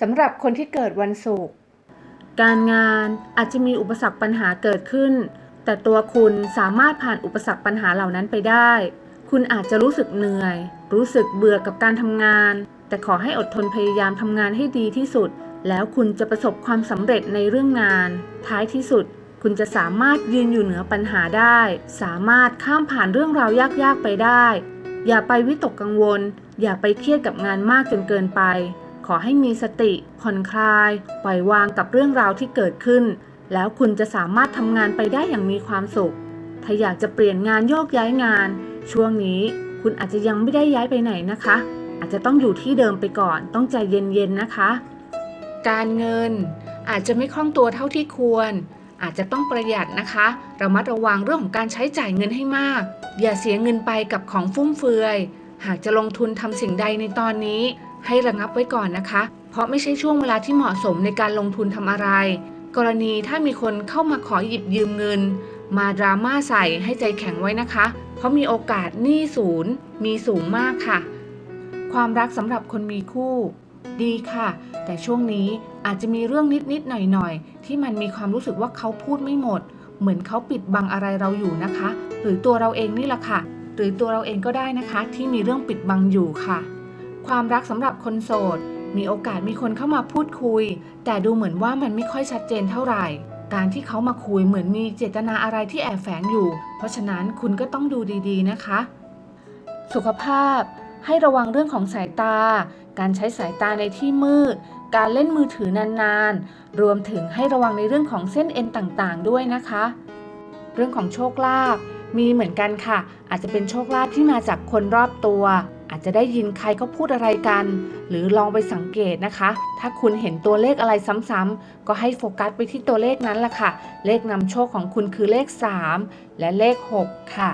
สำหรับคนที่เกิดวันศุกร์การงานอาจจะมีอุปสรรคปัญหาเกิดขึ้น แต่ตัวคุณสามารถผ่านอุปสรรคปัญหาเหล่านั้นไปได้ คุณอาจจะรู้สึกเหนื่อย รู้สึกเบื่อกับการทำงาน แต่ขอให้อดทนพยายามทำงานให้ดีที่สุด แล้วคุณจะประสบความสำเร็จในเรื่องงาน ท้ายที่สุด คุณจะสามารถยืนอยู่เหนือปัญหาได้ สามารถข้ามผ่านเรื่องราวยากๆไปได้ อย่าไปวิตกกังวล อย่าไปเครียดกับงานมากจนเกินไป ขอให้มีสติผ่อนคลาย ปล่อยวางกับเรื่องราวที่เกิดขึ้น แล้วคุณจะสามารถทำงานไปได้อย่างมีความสุข ถ้าอยากจะเปลี่ยนงานโยกย้ายงาน ช่วงนี้คุณอาจจะยังไม่ได้ย้ายไปไหนนะคะ อาจจะต้องอยู่ที่เดิมไปก่อน ต้องใจเย็นๆนะคะ การเงินอาจจะไม่คล่องตัวเท่าที่ควร อาจจะต้องประหยัดนะคะระมัดระวังเรื่องของการใช้จ่ายเงินให้มาก อย่าเสียเงินไปกับของฟุ่มเฟือย หากจะลงทุนทำสิ่งใดในตอนนี้ ให้ระงับไว้ก่อนนะคะ เพราะไม่ใช่ช่วงเวลาที่เหมาะสมในการลงทุนทำอะไร กรณีถ้ามีคนเข้ามาขอหยิบยืมเงิน มาดราม่าใส่ให้ใจแข็งไว้นะคะ เพราะมีโอกาสหนี้ศูนย์มีสูงมากค่ะ ความรักสำหรับคนมีคู่ ดีค่ะ แต่ช่วงนี้อาจจะมีเรื่องนิดๆหน่อยๆ ที่มันมีความรู้สึกว่าเขาพูดไม่หมด เหมือนเขาปิดบังอะไรเราอยู่นะคะ หรือตัวเราเองนี่แหละค่ะ หรือตัวเราเองก็ได้นะคะ ที่มีเรื่องปิดบังอยู่ค่ะ ความรักสำหรับคนโสด มีโอกาสมีคนเข้ามาพูดคุย แต่ดูเหมือนว่ามันไม่ค่อยชัดเจนเท่าไหร่ การที่เขามาคุยเหมือนมีเจตนาอะไรที่แอบแฝงอยู่ เพราะฉะนั้นคุณก็ต้องดูดีๆนะคะ สุขภาพให้ระวังเรื่องของสายตา การใช้สายตาในที่มืด การเล่นมือถือนานๆ รวมถึงให้ระวังในเรื่องของเส้นเอ็นต่างๆ ด้วยนะคะ เรื่องของโชคลาภมีเหมือนกันค่ะ อาจจะเป็นโชคลาภที่มาจากคนรอบตัว อาจจะได้ยินใครเขาพูดอะไรกัน หรือลองไปสังเกตนะคะ ถ้าคุณเห็นตัวเลขอะไรซ้ำๆก็ให้โฟกัสไปที่ตัวเลขนั้นแหละค่ะ เลขนำโชคของคุณคือเลข 3 และเลข 6 ค่ะ